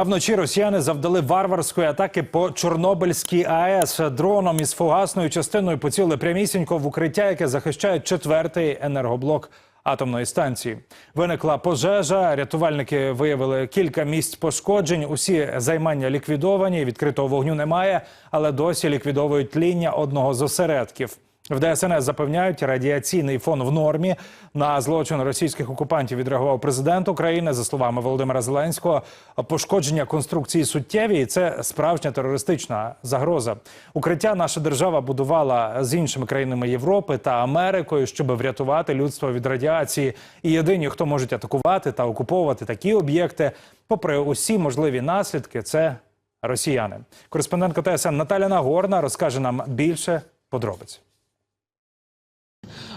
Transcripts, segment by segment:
А вночі росіяни завдали варварської атаки по Чорнобильській АЕС. Дроном із фугасною частиною поцілили прямісінько в укриття, яке захищає четвертий енергоблок атомної станції. Виникла пожежа. Рятувальники виявили кілька місць пошкоджень. Усі займання ліквідовані. Відкритого вогню немає, але досі ліквідовують тління одного з осередків. В ДСНС запевняють, радіаційний фон в нормі. На злочин російських окупантів відреагував президент України. За словами Володимира Зеленського, пошкодження конструкції суттєві, і це справжня терористична загроза. Укриття наша держава будувала з іншими країнами Європи та Америкою, щоб врятувати людство від радіації. І єдині, хто можуть атакувати та окуповувати такі об'єкти, попри усі можливі наслідки, це росіяни. Кореспондентка ТСН Наталя Нагорна розкаже нам більше подробиць.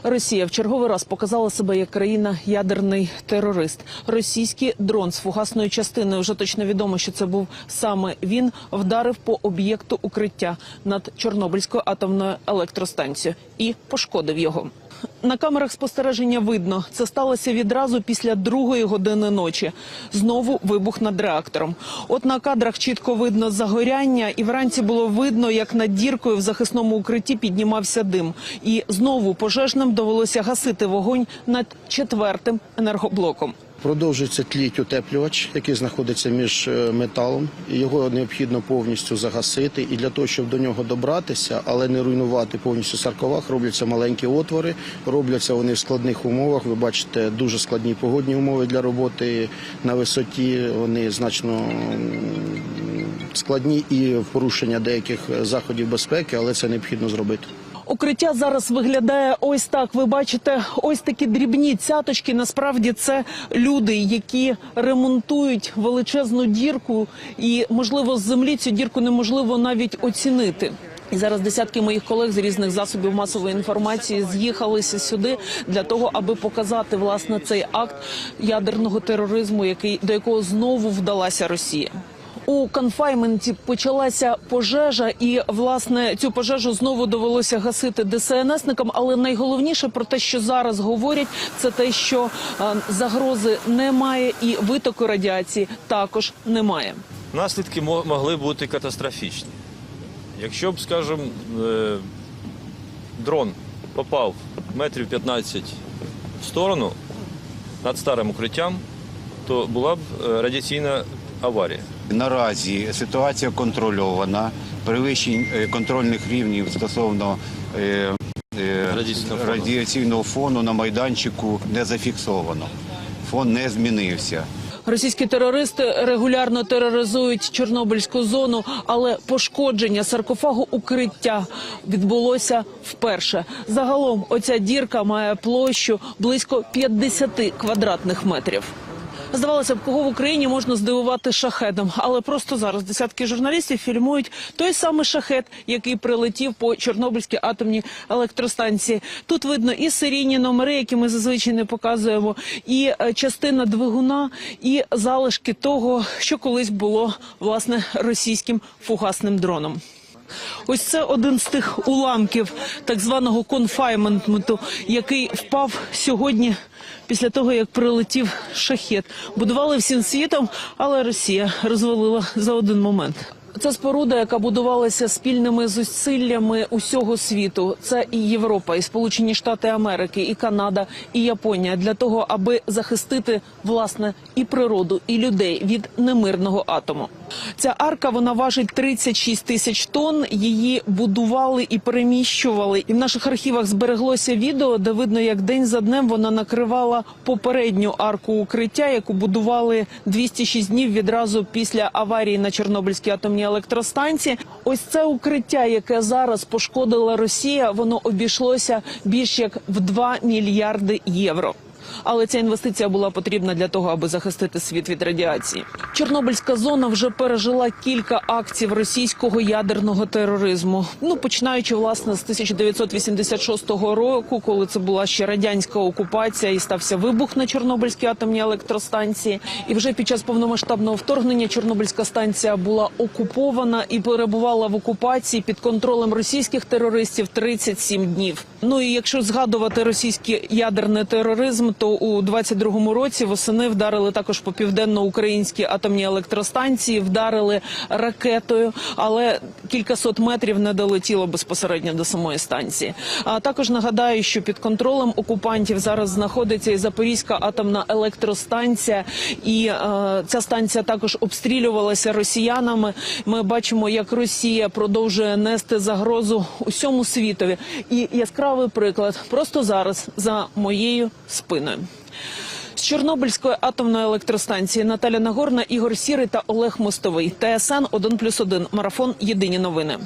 Росія в черговий раз показала себе як країна ядерний терорист. Російський дрон з фугасною частиною вже точно відомо, що це був саме він. Вдарив по об'єкту укриття над Чорнобильською атомною електростанцією і пошкодив його. На камерах спостереження видно, це сталося відразу після другої години ночі. Знову вибух над реактором. От на кадрах чітко видно загоряння, і вранці було видно, як над діркою в захисному укритті піднімався дим. І знову пожежним довелося гасити вогонь над четвертим енергоблоком. Продовжується тліть утеплювач, який знаходиться між е, металом. Його необхідно повністю загасити. І для того, щоб до нього добратися, але не руйнувати повністю сарковах, робляться маленькі отвори. Робляться вони в складних умовах. Ви бачите, дуже складні погодні умови для роботи на висоті. Вони значно складні і порушення деяких заходів безпеки, але це необхідно зробити. Укриття зараз виглядає ось так. Ви бачите, ось такі дрібні цяточки. Насправді це люди, які ремонтують величезну дірку, і можливо з землі цю дірку неможливо навіть оцінити. І зараз десятки моїх колег з різних засобів масової інформації з'їхалися сюди для того, аби показати власне цей акт ядерного тероризму, який до якого знову вдалася Росія. У конфайменті почалася пожежа, і власне цю пожежу знову довелося гасити ДСНСникам. Але найголовніше про те, що зараз говорять, це те, що е, загрози немає, і витоку радіації також немає. Наслідки мо- могли бути катастрофічні. Якщо б, скажімо, е, дрон попав метрів 15 в сторону над старим укриттям, то була б е, радіаційна аварія. Наразі ситуація контрольована. Перевищень е, контрольних рівнів стосовно е, е, Радіаційного фону. радіаційного фону на майданчику не зафіксовано. Фон не змінився. Російські терористи регулярно тероризують Чорнобильську зону, але пошкодження саркофагу укриття відбулося вперше. Загалом оця дірка має площу близько 50 квадратних метрів. Здавалося б, кого в Україні можна здивувати шахедом, але просто зараз десятки журналістів фільмують той самий шахет, який прилетів по Чорнобильській атомній електростанції. Тут видно і серійні номери, які ми зазвичай не показуємо, і е, частина двигуна, і залишки того, що колись було власне російським фугасним дроном. Ось це один з тих уламків так званого конфайменту, який впав сьогодні після того, як прилетів шахет. Будували всім світом, але Росія розвалила за один момент. Це споруда, яка будувалася спільними зусиллями усього світу. Це і Європа, і Сполучені Штати Америки, і Канада, і Японія для того, аби захистити власне і природу, і людей від немирного атому. Ця арка вона важить 36 тисяч тонн. Її будували і переміщували. І в наших архівах збереглося відео, де видно, як день за днем вона накривала попередню арку укриття, яку будували 206 днів відразу після аварії на Чорнобильській атомній електростанції. Ось це укриття, яке зараз пошкодила Росія, воно обійшлося більш як в 2 мільярди євро. Але ця інвестиція була потрібна для того, аби захистити світ від радіації. Чорнобильська зона вже пережила кілька актів російського ядерного тероризму. Ну починаючи власне з 1986 року, коли це була ще радянська окупація, і стався вибух на Чорнобильській атомній електростанції. І вже під час повномасштабного вторгнення Чорнобильська станція була окупована і перебувала в окупації під контролем російських терористів 37 днів. Ну і якщо згадувати російський ядерний тероризм, то у 22-му році восени вдарили також по південно-українській атомній електростанції, вдарили ракетою, але кількасот метрів не долетіло безпосередньо до самої станції. А також нагадаю, що під контролем окупантів зараз знаходиться і Запорізька атомна електростанція, і е, ця станція також обстрілювалася росіянами. Ми бачимо, як Росія продовжує нести загрозу усьому світові. І яскравий приклад просто зараз за моєю спиною. З Чорнобильської атомної електростанції Наталя Нагорна, Ігор Сірий та Олег Мостовий. ТСН 1+,1. Марафон. Єдині новини.